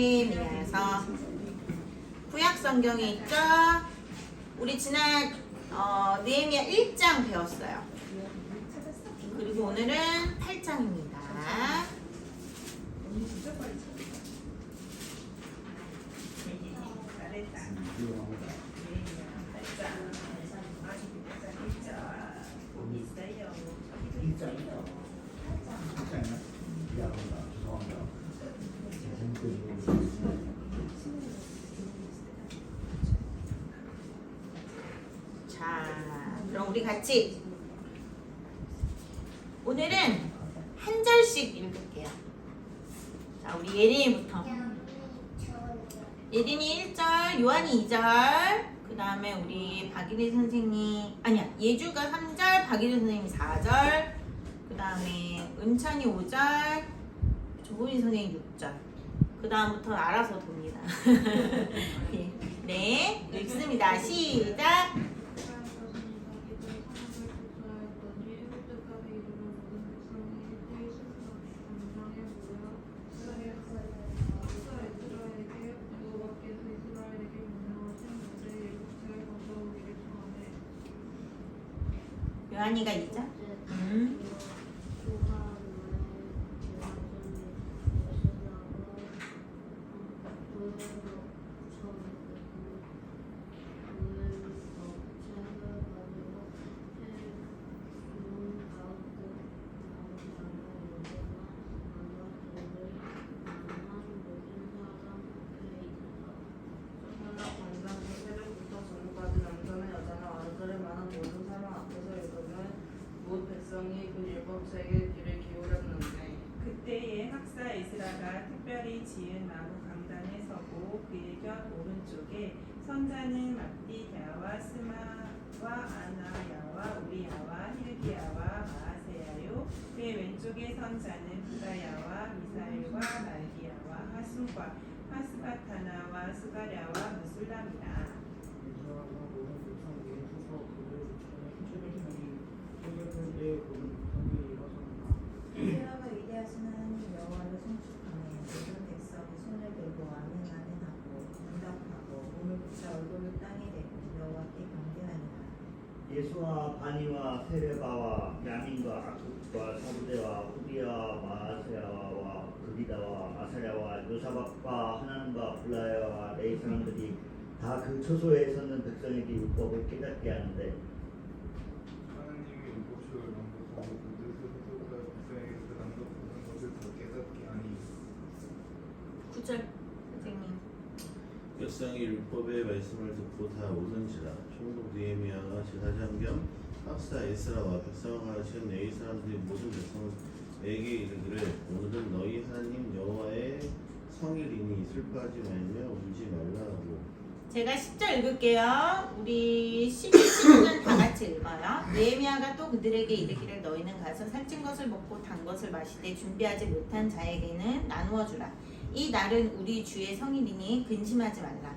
느헤미야서 구약 성경에 있죠. 우리 지난 어, 느헤미야 1장 배웠어요. 그리고 오늘은 8장입니다. 일장이요. 일장이요? 미안합니다. 죄송합니다. 자, 그럼 우리 같이 오늘은 한 절씩 읽을게요. 자, 우리 예린이부터. 예린이 1절, 요한이 2절, 그 다음에 우리 박일희 선생님, 아니야, 예주가 3절, 박일희 선생님이 4절, 그 다음에 은찬이 5절, 조은희 선생님 6절. 그 다음부터 알아서 돕니다. 예. 네, 읽습니다. 시작! 요한이가 그 율법책의 귀를 기울였는데 그때에 학사 에스라가 특별히 지은 나무 강단에 서고 그의 곁 오른쪽에 선자는 막디야와 스마와 아나야와 우리야와 힐기야와 마아세야요. 그의 왼쪽에 선자는 부다야와 미사일과 말기야와 하순과 하스바타나와 스가랴와 무술람이라 예수와 바니와 세레바와 야민과 아쿠과 사부대와 후비와 마세야와 그비다와 아사랴와 요사박과 하나님과 블라야와 레이 사람들이 다 그 초소에 서는 백성에게 율법을 깨닫게 하는데 하나님의 율법식을 낭독하고 그 뜻을 해석하여 백성에게서 낭독하는 것을 더 깨닫게 하니 9절 선생님. 백성 이 율법의 말씀을 듣고 다 오는지라 총독 느헤미야가 제사장 겸 학사 에스라와 백성을 가르치는 레위 사람들이 모든 백성에게 이르기를 오늘은 너희 하나님 여호와의 성일이니 슬퍼하지 말며 울지 말라 하고 제가 10절 읽을게요. 우리 11절은 다 같이 읽어요. 예미야가 또 그들에게 이르기를 너희는 가서 살찐 것을 먹고 단 것을 마시되 준비하지 못한 자에게는 나누어 주라. 이 날은 우리 주의 성일이니 근심하지 말라.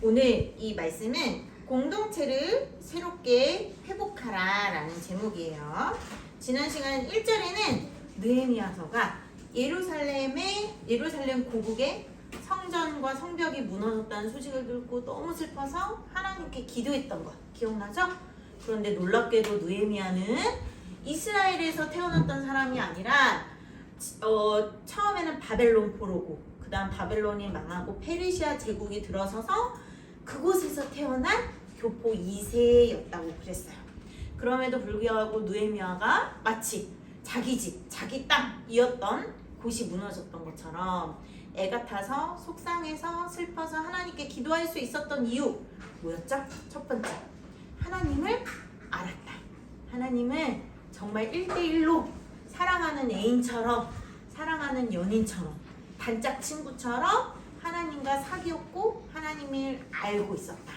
오늘 이 말씀은 공동체를 새롭게 회복하라 라는 제목이에요. 지난 시간 1절에는 느헤미야서가 예루살렘의 예루살렘 고국의 성전과 성벽이 무너졌다는 소식을 듣고 너무 슬퍼서 하나님께 기도했던 거 기억나죠? 그런데 놀랍게도 느헤미야는 이스라엘에서 태어났던 사람이 아니라 어, 처음에는 바벨론 포로고 그 다음 바벨론이 망하고 페르시아 제국이 들어서서 그곳에서 태어난 교포 2세였다고 그랬어요. 그럼에도 불구하고 느헤미야가 마치 자기 집, 자기 땅이었던 곳이 무너졌던 것처럼 애가 타서 속상해서 슬퍼서 하나님께 기도할 수 있었던 이유 뭐였죠? 첫 번째, 하나님을 알았다. 하나님을 정말 1대1로 사랑하는 애인처럼 사랑하는 연인처럼 단짝 친구처럼 하나님과 사귀었고 하나님을 알고 있었다.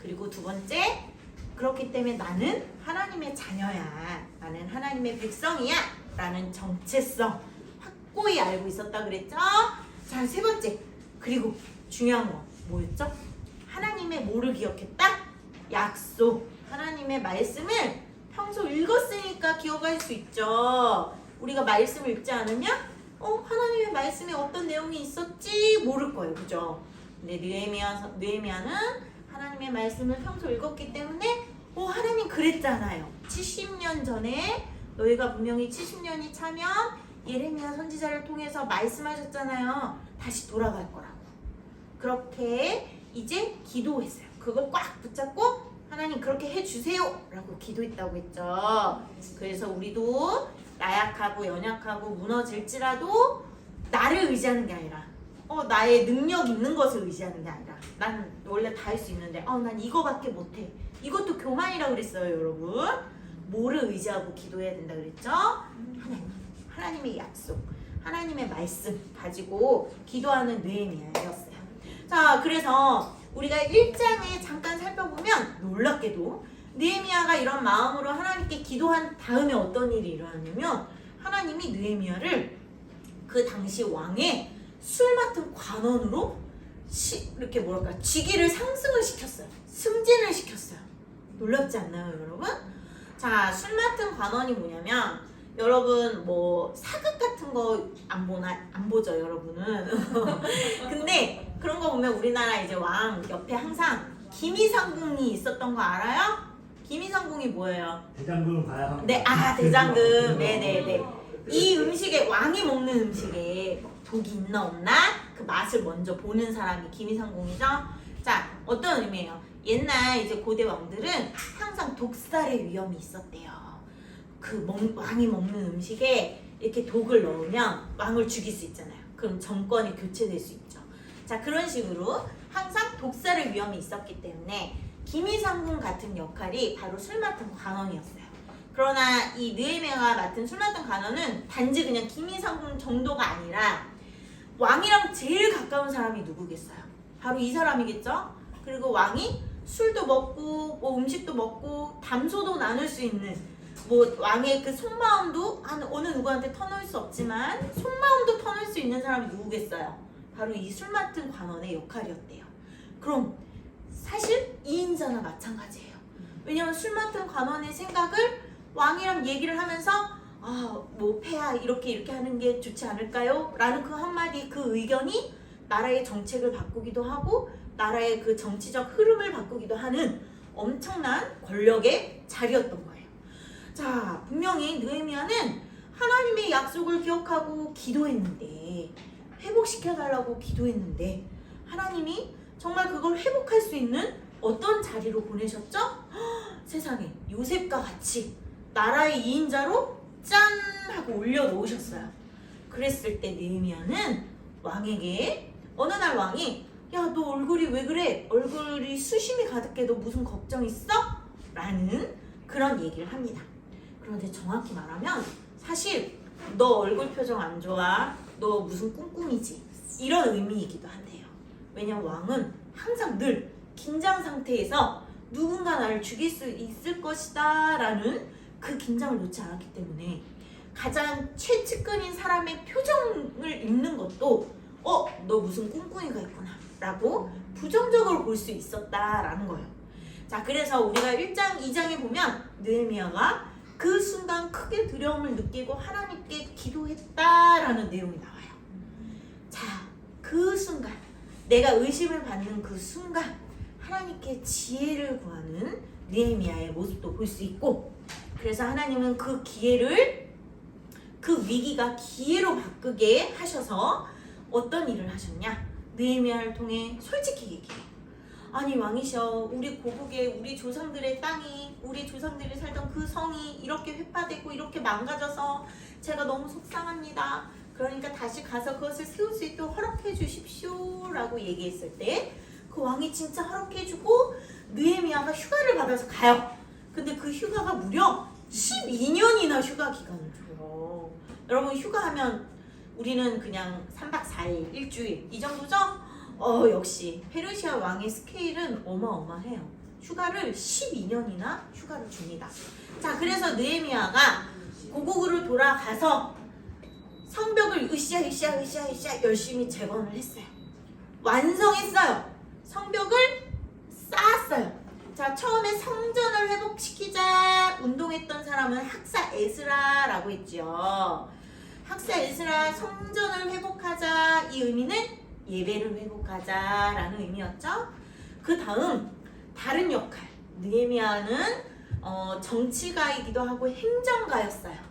그리고 두 번째 그렇기 때문에 나는 하나님의 자녀야. 나는 하나님의 백성이야. 라는 정체성 확고히 알고 있었다 그랬죠? 자, 세 번째. 그리고 중요한 거 뭐였죠? 하나님의 뭐를 기억했다? 약속. 하나님의 말씀을 평소 읽었으니까 기억할 수 있죠. 우리가 말씀을 읽지 않으면 어 하나님의 말씀에 어떤 내용이 있었지 모를 거예요, 그죠? 근데 느헤미야 느헤미야는 하나님의 말씀을 평소 읽었기 때문에 어 하나님 그랬잖아요. 70년 전에 너희가 분명히 70년이 차면 예레미야 선지자를 통해서 말씀하셨잖아요. 다시 돌아갈 거라고. 그렇게 이제 기도했어요. 그거 꽉 붙잡고 하나님 그렇게 해주세요 라고 기도했다고 했죠. 그래서 우리도 나약하고 연약하고 무너질지라도 나를 의지하는 게 아니라 어 나의 능력 있는 것을 의지하는 게 아니라 난 원래 다 할 수 있는데 어 난 이거밖에 못해. 이것도 교만이라고 그랬어요 여러분. 뭐를 의지하고 기도해야 된다 그랬죠? 하나님 하나님의 약속 하나님의 말씀 가지고 기도하는 느헤미야였어요. 자 그래서 우리가 1장에 잠깐 살펴보면 놀랍게도 느헤미야가 이런 마음으로 하나님께 기도한 다음에 어떤 일이 일어났냐면 하나님이 느헤미야를 그 당시 왕의 술 맡은 관원으로 시, 이렇게 뭐랄까 직위를 상승을 시켰어요. 승진을 시켰어요. 놀랍지 않나요, 여러분? 자, 술 맡은 관원이 뭐냐면 여러분 뭐 사극 같은 거 안 보나 안 보죠, 여러분은. 근데 그런 거 보면 우리나라 이제 왕 옆에 항상 김이상궁이 있었던 거 알아요? 김이상궁이 뭐예요? 대장금을 봐야 합니다. 네, 아 대장금, 네, 네, 네. 이 음식에 왕이 먹는 음식에 독이 있나 없나 그 맛을 먼저 보는 사람이 김이상궁이죠. 자, 어떤 의미예요? 옛날 이제 고대 왕들은 항상 독살의 위험이 있었대요. 그 먹- 왕이 먹는 음식에 이렇게 독을 넣으면 왕을 죽일 수 있잖아요. 그럼 정권이 교체될 수 있죠. 자, 그런 식으로 항상 독살의 위험이 있었기 때문에 김이상궁 같은 역할이 바로 술 맡은 관원이었어요. 그러나 이 느헤미야가 맡은 술 맡은 관원은 단지 그냥 김이상궁 정도가 아니라 왕이랑 제일 가까운 사람이 누구겠어요? 바로 이 사람이겠죠? 그리고 왕이 술도 먹고 뭐 음식도 먹고 담소도 나눌 수 있는 뭐 왕의 그 속마음도 한 어느 누구한테 터놓을 수 없지만 속마음도 터놓을 수 있는 사람이 누구겠어요? 바로 이 술 맡은 관원의 역할이었대요. 그럼 사실 2인자나 마찬가지예요. 왜냐면 술 맡은 관원의 생각을 왕이랑 얘기를 하면서 아, 뭐 폐하 이렇게 이렇게 하는 게 좋지 않을까요? 라는 그 한마디 그 의견이 나라의 정책을 바꾸기도 하고 나라의 그 정치적 흐름을 바꾸기도 하는 엄청난 권력의 자리였던 거예요. 자, 분명히 느헤미야는 하나님의 약속을 기억하고 기도했는데 회복시켜 달라고 기도했는데 하나님이 정말 그걸 회복할 수 있는 어떤 자리로 보내셨죠? 헉, 세상에 요셉과 같이 나라의 2인자로 짠 하고 올려놓으셨어요. 그랬을 때 느헤미야는 왕에게 어느 날 왕이 야 너 얼굴이 왜 그래? 얼굴이 수심이 가득해 너 무슨 걱정 있어? 라는 그런 얘기를 합니다. 그런데 정확히 말하면 사실 너 얼굴 표정 안 좋아 너 무슨 꿍꿍이지 이런 의미이기도 한데요. 왜냐면 왕은 항상 늘 긴장 상태에서 누군가 나를 죽일 수 있을 것이다 라는 그 긴장을 놓지 않았기 때문에 가장 최측근인 사람의 표정을 읽는 것도 어, 너 무슨 꿍꿍이가 있구나 라고 부정적으로 볼 수 있었다라는 거예요. 자, 그래서 우리가 1장, 2장에 보면 느헤미야가 그 순간 크게 두려움을 느끼고 하나님께 기도했다라는 내용이 나와요. 자, 그 순간 내가 의심을 받는 그 순간 하나님께 지혜를 구하는 느헤미야의 모습도 볼 수 있고 그래서 하나님은 그 기회를 그 위기가 기회로 바꾸게 하셔서 어떤 일을 하셨냐? 느헤미야를 통해 솔직히 얘기해요. 아니 왕이셔 우리 고국에 우리 조상들의 땅이 우리 조상들이 살던 그 성이 이렇게 회파되고 이렇게 망가져서 제가 너무 속상합니다. 그러니까 다시 가서 그것을 세울 수 있도록 허락해 주십시오라고 얘기했을 때 그 왕이 진짜 허락해 주고 느헤미야가 휴가를 받아서 가요. 근데 그 휴가가 무려 12년이나 휴가 기간을 줘요. 여러분 휴가하면 우리는 그냥 3박 4일, 일주일 이 정도죠? 어 역시 페르시아 왕의 스케일은 어마어마해요. 휴가를 12년이나 휴가를 줍니다. 자 그래서 느헤미야가 고국으로 돌아가서 성벽을 으쌰 으쌰 으쌰 으쌰 열심히 재건을 했어요. 완성했어요. 성벽을 쌓았어요. 자 처음에 성전을 회복시키자 운동했던 사람은 학사 에스라라고 했죠. 학사 에스라 성전을 회복하자 이 의미는 예배를 회복하자라는 의미였죠. 그 다음 다른 역할 느헤미야는 어, 정치가이기도 하고 행정가였어요.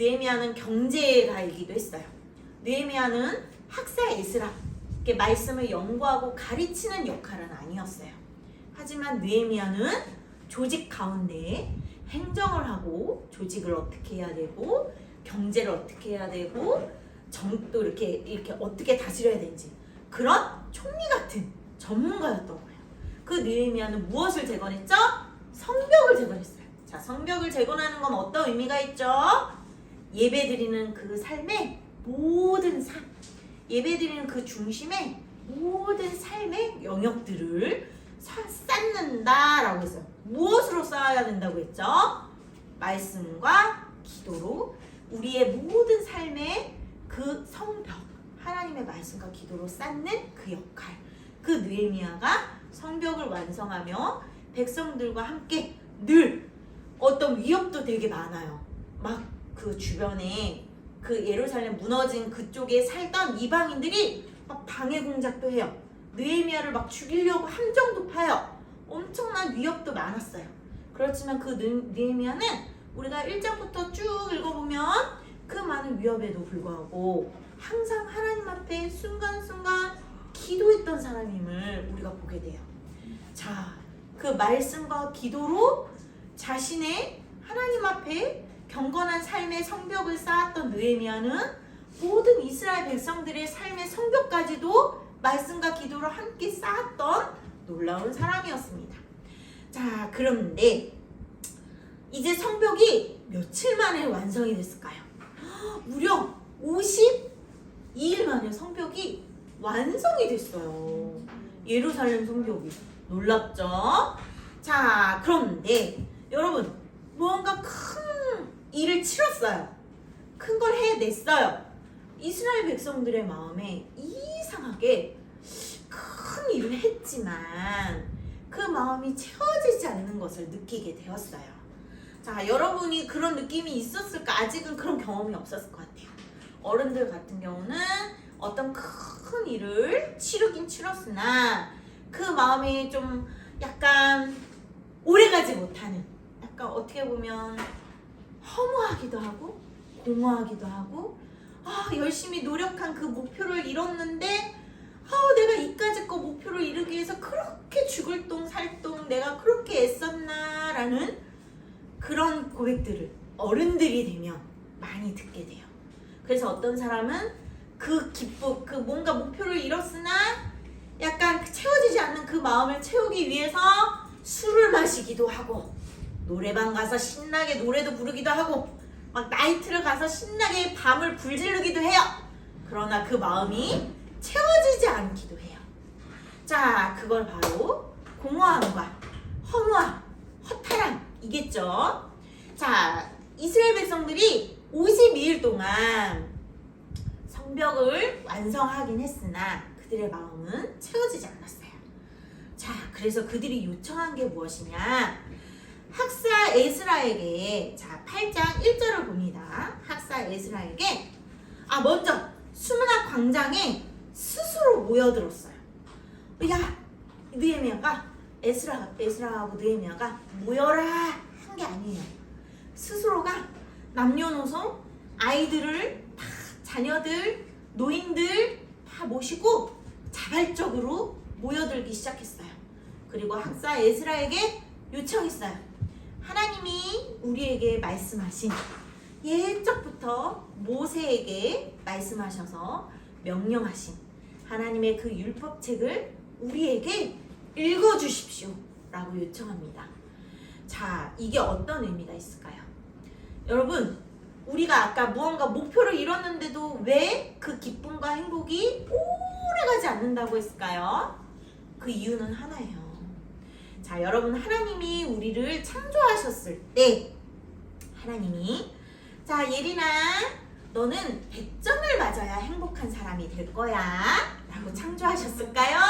느헤미야는 경제가이기도 했어요. 느헤미야는 학사 에스라 이렇게 말씀을 연구하고 가르치는 역할은 아니었어요. 하지만 느헤미야는 조직 가운데 행정을 하고 조직을 어떻게 해야 되고 경제를 어떻게 해야 되고 정도 이렇게 이렇게 어떻게 다스려야 되는지 그런 총리 같은 전문가였던 거예요. 그 느헤미야는 무엇을 재건했죠? 성벽을 재건했어요. 자, 성벽을 재건하는 건 어떤 의미가 있죠? 예배 드리는 그 삶의 모든 삶, 예배 드리는 그 중심의 모든 삶의 영역들을 사- 쌓는다라고 했어요. 무엇으로 쌓아야 된다고 했죠? 말씀과 기도로 우리의 모든 삶의 그 성벽, 하나님의 말씀과 기도로 쌓는 그 역할. 그 느헤미야가 성벽을 완성하며 백성들과 함께 늘 어떤 위협도 되게 많아요. 막 그 주변에 그 예루살렘 무너진 그쪽에 살던 이방인들이 막 방해 공작도 해요. 느헤미야를 막 죽이려고 함정도 파요. 엄청난 위협도 많았어요. 그렇지만 그 느- 느헤미야는 우리가 1장부터 쭉 읽어보면 그 많은 위협에도 불구하고 항상 하나님 앞에 순간순간 기도했던 사람임을 우리가 보게 돼요. 자, 그 말씀과 기도로 자신의 하나님 앞에 경건한 삶의 성벽을 쌓았던 느헤미야는 모든 이스라엘 백성들의 삶의 성벽까지도 말씀과 기도로 함께 쌓았던 놀라운 사람이었습니다. 자, 그런데 이제 성벽이 며칠 만에 완성이 됐을까요? 무려 52일 만에 성벽이 완성이 됐어요. 예루살렘 성벽이. 놀랍죠? 자, 그런데 여러분, 무언가 큰 일을 치렀어요. 큰 걸 해냈어요. 이스라엘 백성들의 마음에 이상하게 큰 일을 했지만 그 마음이 채워지지 않는 것을 느끼게 되었어요. 자, 여러분이 그런 느낌이 있었을까? 아직은 그런 경험이 없었을 것 같아요. 어른들 같은 경우는 어떤 큰 일을 치르긴 치렀으나 그 마음이 좀 약간 오래가지 못하는 약간 어떻게 보면 허무하기도 하고 공허하기도 하고 아 열심히 노력한 그 목표를 이뤘는데 아 내가 이까짓 거 목표를 이루기 위해서 그렇게 죽을 똥 살 똥 내가 그렇게 애썼나라는 그런 고백들을 어른들이 되면 많이 듣게 돼요. 그래서 어떤 사람은 그 기쁨, 그 뭔가 목표를 이뤘으나 약간 채워지지 않는 그 마음을 채우기 위해서 술을 마시기도 하고 노래방 가서 신나게 노래도 부르기도 하고 막 나이트를 가서 신나게 밤을 불지르기도 해요. 그러나 그 마음이 채워지지 않기도 해요. 자, 그걸 바로 공허함과 허무함, 허탈함이겠죠. 자, 이스라엘 백성들이 52일 동안 성벽을 완성하긴 했으나 그들의 마음은 채워지지 않았어요. 자, 그래서 그들이 요청한 게 무엇이냐? 학사 에스라에게 자 8장 1절을 봅니다. 학사 에스라에게 아 먼저 수문학 광장에 스스로 모여들었어요. 야 느헤미야가 에스라 에스라하고 느헤미야가 모여라 한 게 아니에요. 스스로가 남녀노소 아이들을 다 자녀들 노인들 다 모시고 자발적으로 모여들기 시작했어요. 그리고 학사 에스라에게 요청했어요. 하나님이 우리에게 말씀하신 예적부터 모세에게 말씀하셔서 명령하신 하나님의 그 율법책을 우리에게 읽어 주십시오. 라고 요청합니다. 자, 이게 어떤 의미가 있을까요? 여러분, 우리가 아까 무언가 목표를 이뤘는데도 왜 그 기쁨과 행복이 오래 가지 않는다고 했을까요? 그 이유는 하나예요. 자, 여러분, 하나님이 우리를 창조하셨을 때, 하나님이, 자, 예린아, 너는 100점을 맞아야 행복한 사람이 될 거야. 라고 창조하셨을까요?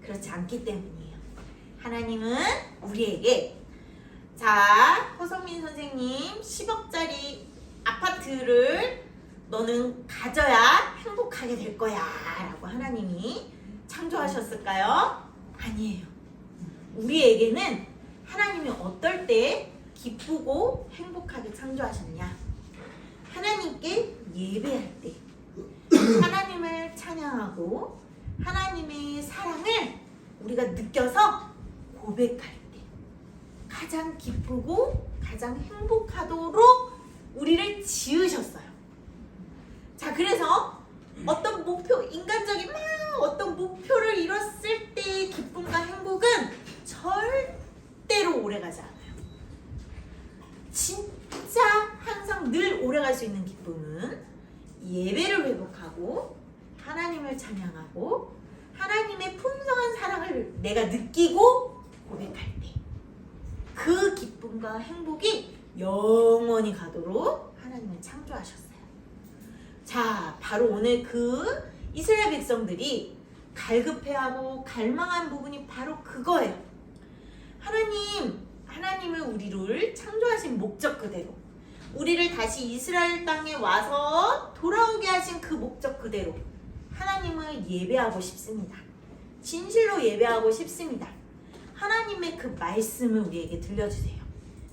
그렇지 않기 때문이에요. 하나님은 우리에게, 자, 호성민 선생님, 10억짜리 아파트를 너는 가져야 행복하게 될 거야. 라고 하나님이 창조하셨을까요? 아니에요. 우리에게는 하나님이 어떨 때 기쁘고 행복하게 창조하셨냐? 하나님께 예배할 때, 하나님을 찬양하고 하나님의 사랑을 우리가 느껴서 고백할 때, 가장 기쁘고 가장 행복하도록 우리를 지으셨어요. 자, 그래서 어떤 목표, 인간적인 막 어떤 목표를 이뤘을 때의 기쁨과 행복은 절대로 오래가지 않아요. 진짜 항상 늘 오래갈 수 있는 기쁨은 예배를 회복하고 하나님을 찬양하고 하나님의 풍성한 사랑을 내가 느끼고 고백할 때 그 기쁨과 행복이 영원히 가도록 하나님은 창조하셨어요. 자, 바로 오늘 그 이스라엘 백성들이 갈급해하고 갈망한 부분이 바로 그거예요. 하나님, 하나님을 우리를 창조하신 목적 그대로, 우리를 다시 이스라엘 땅에 와서 돌아오게 하신 그 목적 그대로 하나님을 예배하고 싶습니다. 진실로 예배하고 싶습니다. 하나님의 그 말씀을 우리에게 들려주세요.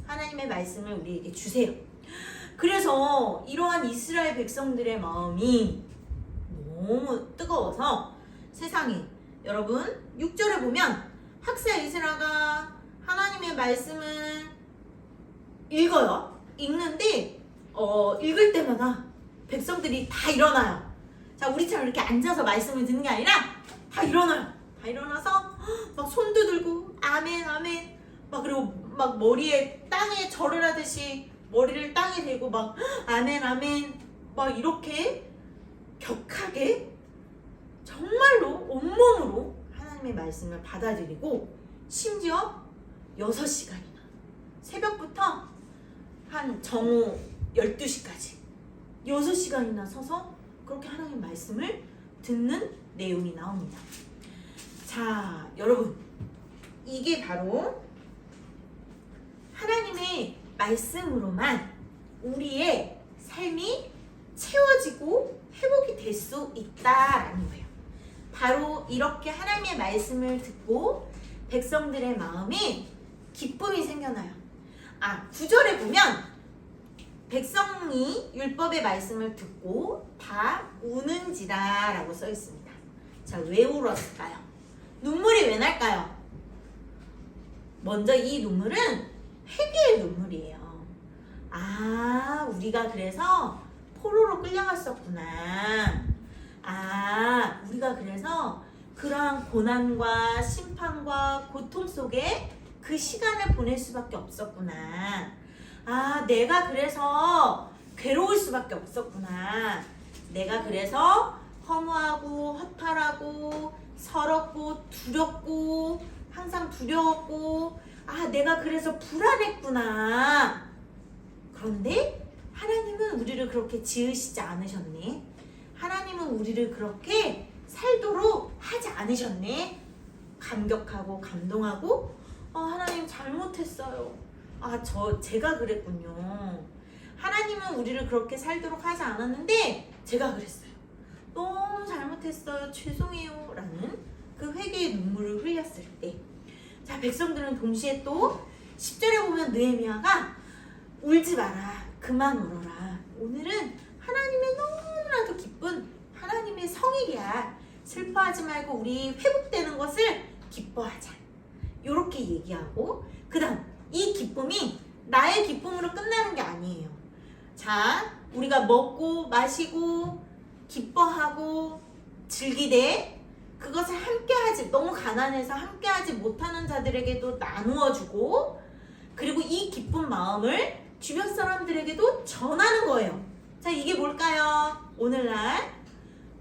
하나님의 말씀을 우리에게 주세요. 그래서 이러한 이스라엘 백성들의 마음이 너무 뜨거워서 세상에 여러분 6절에 보면 학사 이스라가 하나님의 말씀을 읽어요. 읽는데 어, 읽을 때마다 백성들이 다 일어나요. 자 우리처럼 이렇게 앉아서 말씀을 듣는 게 아니라 다 일어나요. 다 일어나서 막 손도 들고 아멘 아멘 막 그리고 막 머리에 땅에 절을 하듯이 머리를 땅에 대고 막 아멘 아멘 막 이렇게 격하게 정말로 온몸으로 하나님의 말씀을 받아들이고 심지어 6시간이나 새벽부터 한 정오 12시까지 6시간이나 서서 그렇게 하나님 말씀을 듣는 내용이 나옵니다. 자, 여러분. 이게 바로 하나님의 말씀으로만 우리의 삶이 채워지고 회복이 될 수 있다라는 거예요. 바로 이렇게 하나님의 말씀을 듣고 백성들의 마음에 기쁨이 생겨나요. 아, 구절에 보면 백성이 율법의 말씀을 듣고 다 우는지라 라고 써 있습니다. 자, 왜 울었을까요? 눈물이 왜 날까요? 먼저 이 눈물은 회개의 눈물이에요. 아, 우리가 그래서 포로로 끌려갔었구나. 아, 우리가 그래서 그러한 고난과 심판과 고통 속에 그 시간을 보낼 수밖에 없었구나. 아, 내가 그래서 괴로울 수밖에 없었구나. 내가 그래서 허무하고 허탈하고 서럽고 두렵고 항상 두려웠고 아, 내가 그래서 불안했구나. 그런데 하나님은 우리를 그렇게 지으시지 않으셨네. 하나님은 우리를 그렇게 살도록 하지 않으셨네. 감격하고 감동하고 어, 하나님 잘못했어요. 아, 저 제가 그랬군요. 하나님은 우리를 그렇게 살도록 하지 않았는데 제가 그랬어요. 너무 잘못했어요. 죄송해요. 라는 그 회개의 눈물을 흘렸을 때. 자, 백성들은 동시에 또 10절에 보면 느헤미야가 울지 마라. 그만 울어라. 오늘은 하나님의 너무나도 기쁜 하나님의 성일이야. 슬퍼하지 말고 우리 회복되는 것을 기뻐하자. 요렇게 얘기하고 그다음 이 기쁨이 나의 기쁨으로 끝나는 게 아니에요. 자, 우리가 먹고 마시고 기뻐하고 즐기되 그것을 함께하지 너무 가난해서 함께하지 못하는 자들에게도 나누어 주고 그리고 이 기쁜 마음을 주변 사람들에게도 전하는 거예요. 자, 이게 뭘까요? 오늘날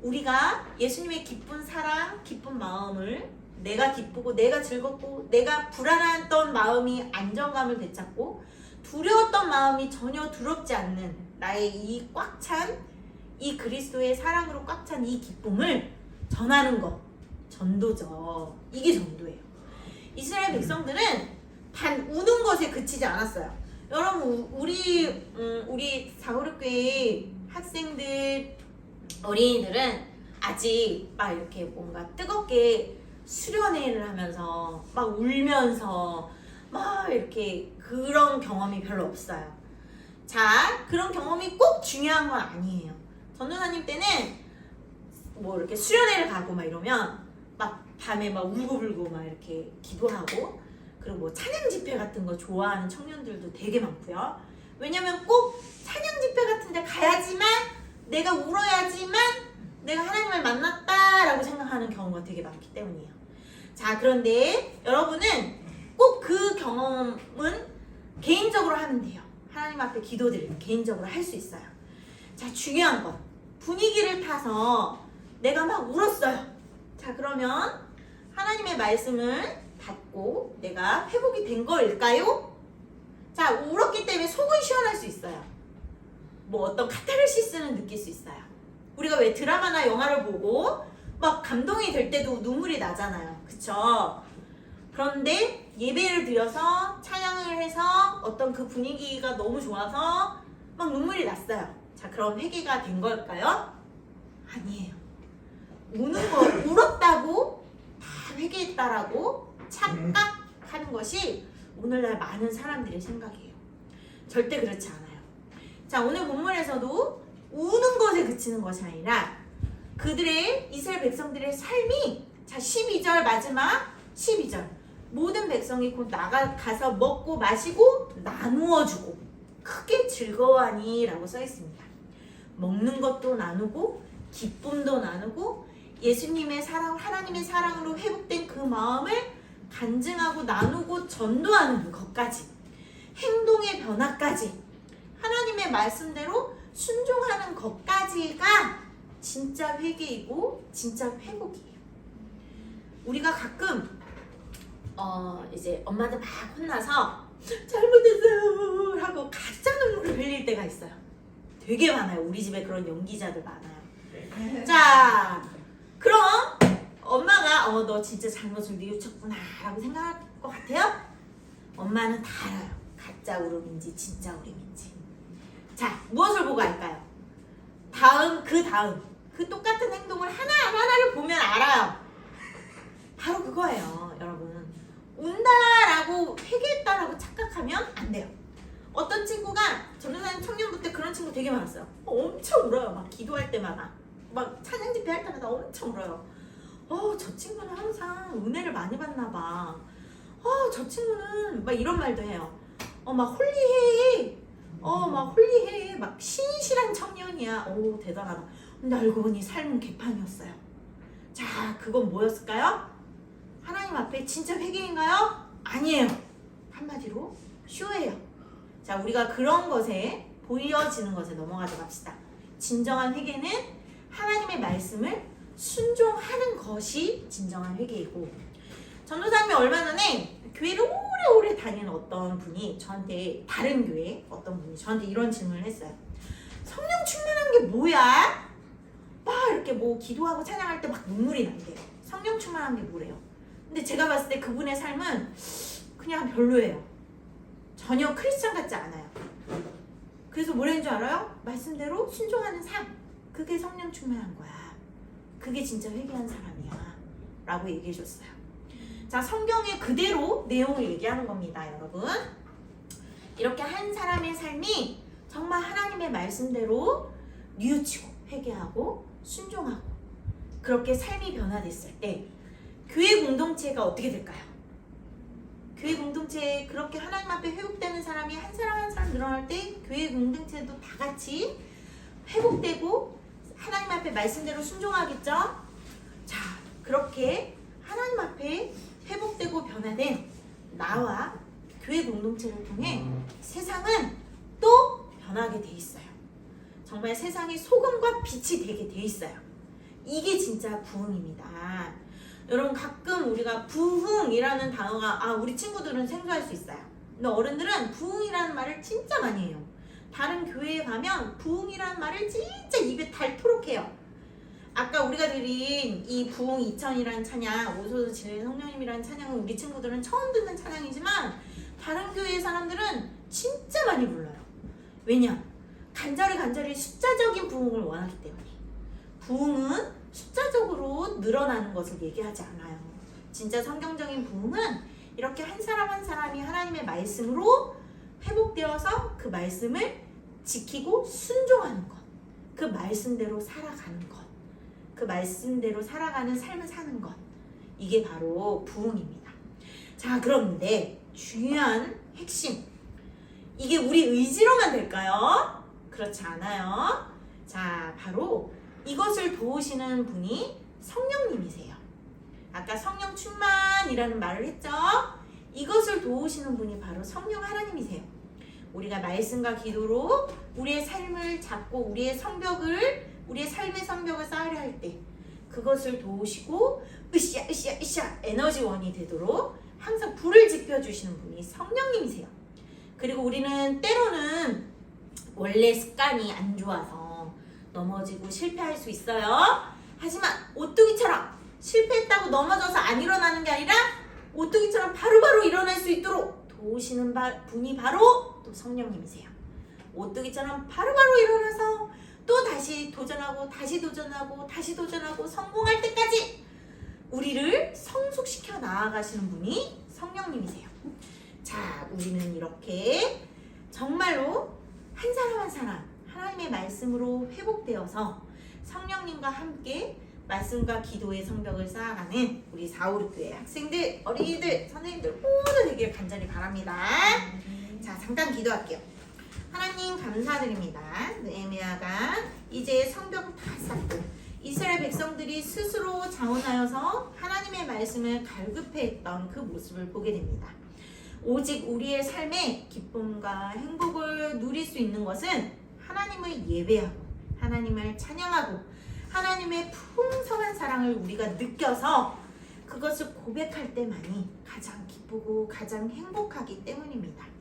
우리가 예수님의 기쁜 사랑, 기쁜 마음을 내가 기쁘고 내가 즐겁고 내가 불안했던 마음이 안정감을 되찾고 두려웠던 마음이 전혀 두렵지 않는 나의 이 꽉 찬 이 그리스도의 사랑으로 꽉 찬 이 기쁨을 전하는 것 전도죠. 이게 전도예요. 이스라엘 백성들은 단 우는 것에 그치지 않았어요. 여러분 우- 우리 음, 우리 사고력교회 학생들 어린이들은 아직 막 이렇게 뭔가 뜨겁게 수련회를 하면서 막 울면서 막 이렇게 그런 경험이 별로 없어요. 자, 그런 경험이 꼭 중요한 건 아니에요. 전도사님 때는 뭐 이렇게 수련회를 가고 막 이러면 막 밤에 막 울고불고 막 이렇게 기도하고 그리고 뭐 찬양 집회 같은 거 좋아하는 청년들도 되게 많고요. 왜냐면 꼭 찬양 집회 같은 데 가야지만 내가 울어야지만 내가 하나님을 만났다라고 생각하는 경우가 되게 많기 때문이에요. 자, 그런데 여러분은 꼭 그 경험은 개인적으로 하면 돼요. 하나님 앞에 기도드릴 때 개인적으로 할 수 있어요. 자, 중요한 건 분위기를 타서 내가 막 울었어요. 자, 그러면 하나님의 말씀을 받고 내가 회복이 된 거일까요? 자, 울었기 때문에 속은 시원할 수 있어요. 뭐 어떤 카타르시스는 느낄 수 있어요. 우리가 왜 드라마나 영화를 보고 막 감동이 될 때도 눈물이 나잖아요. 그쵸? 그런데 예배를 드려서 찬양을 해서 어떤 그 분위기가 너무 좋아서 막 눈물이 났어요. 자, 그럼 회개가 된 걸까요? 아니에요. 우는 거, 울었다고 다 회개했다라고 착각하는 것이 오늘날 많은 사람들의 생각이에요. 절대 그렇지 않아요. 자, 오늘 본문에서도 우는 것에 그치는 것이 아니라 그들의 이스라엘 백성들의 삶이 자 12절 마지막 12절 모든 백성이 곧 나가 가서 먹고 마시고 나누어 주고 크게 즐거워하니라고 써 있습니다. 먹는 것도 나누고 기쁨도 나누고 예수님의 사랑 하나님의 사랑으로 회복된 그 마음을 간증하고 나누고 전도하는 것까지 행동의 변화까지 하나님의 말씀대로 순종하는 것까지가 진짜 회개이고 진짜 회복이에요. 우리가 가끔 어 이제 엄마들 막 혼나서 잘못했어요 하고 가짜 눈물을 흘릴 때가 있어요. 되게 많아요. 우리 집에 그런 연기자들 많아요. 자, 그럼 엄마가 어 너 진짜 잘못을 뉘우쳤구나 라고 생각할 것 같아요? 엄마는 다 알아요. 가짜 울음인지 진짜 울음인지. 자, 무엇을 보고 알까요? 다음 그 다음 그 똑같은 행동을 하나 하나를 보면 알아요. 바로 그거예요, 여러분. 운다라고 회개했다라고 착각하면 안 돼요. 어떤 친구가 전도사님 청년부 때 그런 친구 되게 많았어요. 엄청 울어요. 막 기도할 때마다. 막 찬양 집회 할 때마다 엄청 울어요. 어, 저 친구는 항상 은혜를 많이 받나 봐. 어, 저 친구는 막 이런 말도 해요. 어, 막 홀리해. 어, 막 홀리해. 막 신실한 청년이야. 오, 대단하다. 근데 알고 보니 삶은 개판이었어요. 자, 그건 뭐였을까요? 하나님 앞에 진짜 회개인가요? 아니에요. 한마디로 쇼예요. 자, 우리가 그런 것에 보여지는 것에 넘어가자 합시다. 진정한 회개는 하나님의 말씀을 순종하는 것이 진정한 회개이고 전도사님이 얼마 전에 교회를 오래오래 다니는 어떤 분이 저한테 다른 교회 어떤 분이 저한테 이런 질문을 했어요. 성령 충만한 게 뭐야? 막 이렇게 뭐 기도하고 찬양할 때 막 눈물이 난대요. 성령 충만한 게 뭐래요? 근데 제가 봤을 때 그분의 삶은 그냥 별로예요. 전혀 크리스찬 같지 않아요. 그래서 뭐라는 줄 알아요? 말씀대로 순종하는 삶. 그게 성령 충만한 거야. 그게 진짜 회개한 사람이야. 라고 얘기해 줬어요. 자, 성경에 그대로 내용을 얘기하는 겁니다, 여러분. 이렇게 한 사람의 삶이 정말 하나님의 말씀대로 뉘우치고 회개하고 순종하고 그렇게 삶이 변화됐을 때 교회 공동체가 어떻게 될까요? 교회 공동체에 그렇게 하나님 앞에 회복되는 사람이 한 사람 한 사람 늘어날 때 교회 공동체도 다 같이 회복되고 하나님 앞에 말씀대로 순종하겠죠? 자, 그렇게 하나님 앞에 회복되고 변화된 나와 교회 공동체를 통해 세상은 또 변하게 돼 있어요. 정말 세상에 소금과 빛이 되게 돼 있어요. 이게 진짜 부흥입니다. 여러분 가끔 우리가 부흥이라는 단어가 아 우리 친구들은 생소할 수 있어요. 근데 어른들은 부흥이라는 말을 진짜 많이 해요. 다른 교회에 가면 부흥이라는 말을 진짜 입에 닳도록 해요. 아까 우리가 드린 이 부흥 2000이라는 찬양, 오소서 진리의 성령님이라는 찬양은 우리 친구들은 처음 듣는 찬양이지만 다른 교회 사람들은 진짜 많이 불러요. 왜냐? 간절히 간절히 숫자적인 부흥을 원하기 때문에. 부흥은 숫자적으로 늘어나는 것을 얘기하지 않아요. 진짜 성경적인 부흥은 이렇게 한 사람 한 사람이 하나님의 말씀으로 회복되어서 그 말씀을 지키고 순종하는 것. 그 말씀대로 살아가는 것. 그 말씀대로 살아가는 삶을 사는 것. 이게 바로 부흥입니다. 자, 그런데 중요한 핵심. 이게 우리 의지로만 될까요? 그렇지 않아요. 자, 바로 이것을 도우시는 분이 성령님이세요. 아까 성령 충만이라는 말을 했죠? 이것을 도우시는 분이 바로 성령 하나님이세요. 우리가 말씀과 기도로 우리의 삶을 잡고 우리의 성벽을 우리의 삶의 성벽을 쌓으려 할 때 그것을 도우시고 으쌰 으쌰 으쌰 에너지원이 되도록 항상 불을 지펴주시는 분이 성령님이세요. 그리고 우리는 때로는 원래 습관이 안 좋아서 넘어지고 실패할 수 있어요. 하지만 오뚜기처럼 실패했다고 넘어져서 안 일어나는 게 아니라 오뚜기처럼 바로바로 일어날 수 있도록 도우시는 바- 분이 바로 또 성령님이세요. 오뚜기처럼 바로바로 일어나서 또 다시 도전하고 다시 도전하고 다시 도전하고 성공할 때까지 우리를 성숙시켜 나아가시는 분이 성령님이세요. 자, 우리는 이렇게 정말로 한 사람 한 사람 하나님의 말씀으로 회복되어서 성령님과 함께 말씀과 기도의 성벽을 쌓아가는 우리 사오르교회 학생들, 어린이들, 선생님들 모두 되길 간절히 바랍니다. 자, 잠깐 기도할게요. 하나님 감사드립니다. 느헤미야가 이제 성벽을 다 쌓고 이스라엘 백성들이 스스로 자원하여서 하나님의 말씀을 갈급해했던 그 모습을 보게 됩니다. 오직 우리의 삶에 기쁨과 행복을 누릴 수 있는 것은 하나님을 예배하고 하나님을 찬양하고 하나님의 풍성한 사랑을 우리가 느껴서 그것을 고백할 때만이 가장 기쁘고 가장 행복하기 때문입니다.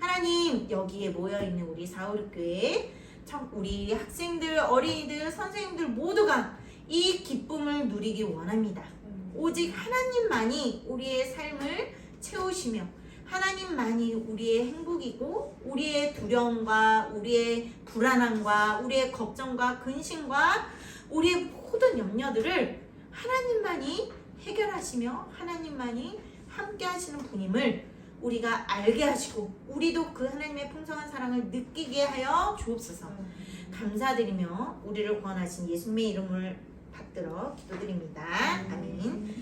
하나님 여기에 모여 있는 우리 사우르교회 참 우리 학생들, 어린이들, 선생님들 모두가 이 기쁨을 누리기 원합니다. 오직 하나님만이 우리의 삶을 채우시며 하나님만이 우리의 행복이고 우리의 두려움과 우리의 불안함과 우리의 걱정과 근심과 우리의 모든 염려들을 하나님만이 해결하시며 하나님만이 함께 하시는 분임을 우리가 알게 하시고 우리도 그 하나님의 풍성한 사랑을 느끼게 하여 주옵소서. 감사드리며 우리를 구원하신 예수님의 이름을 받들어 기도드립니다. 아멘.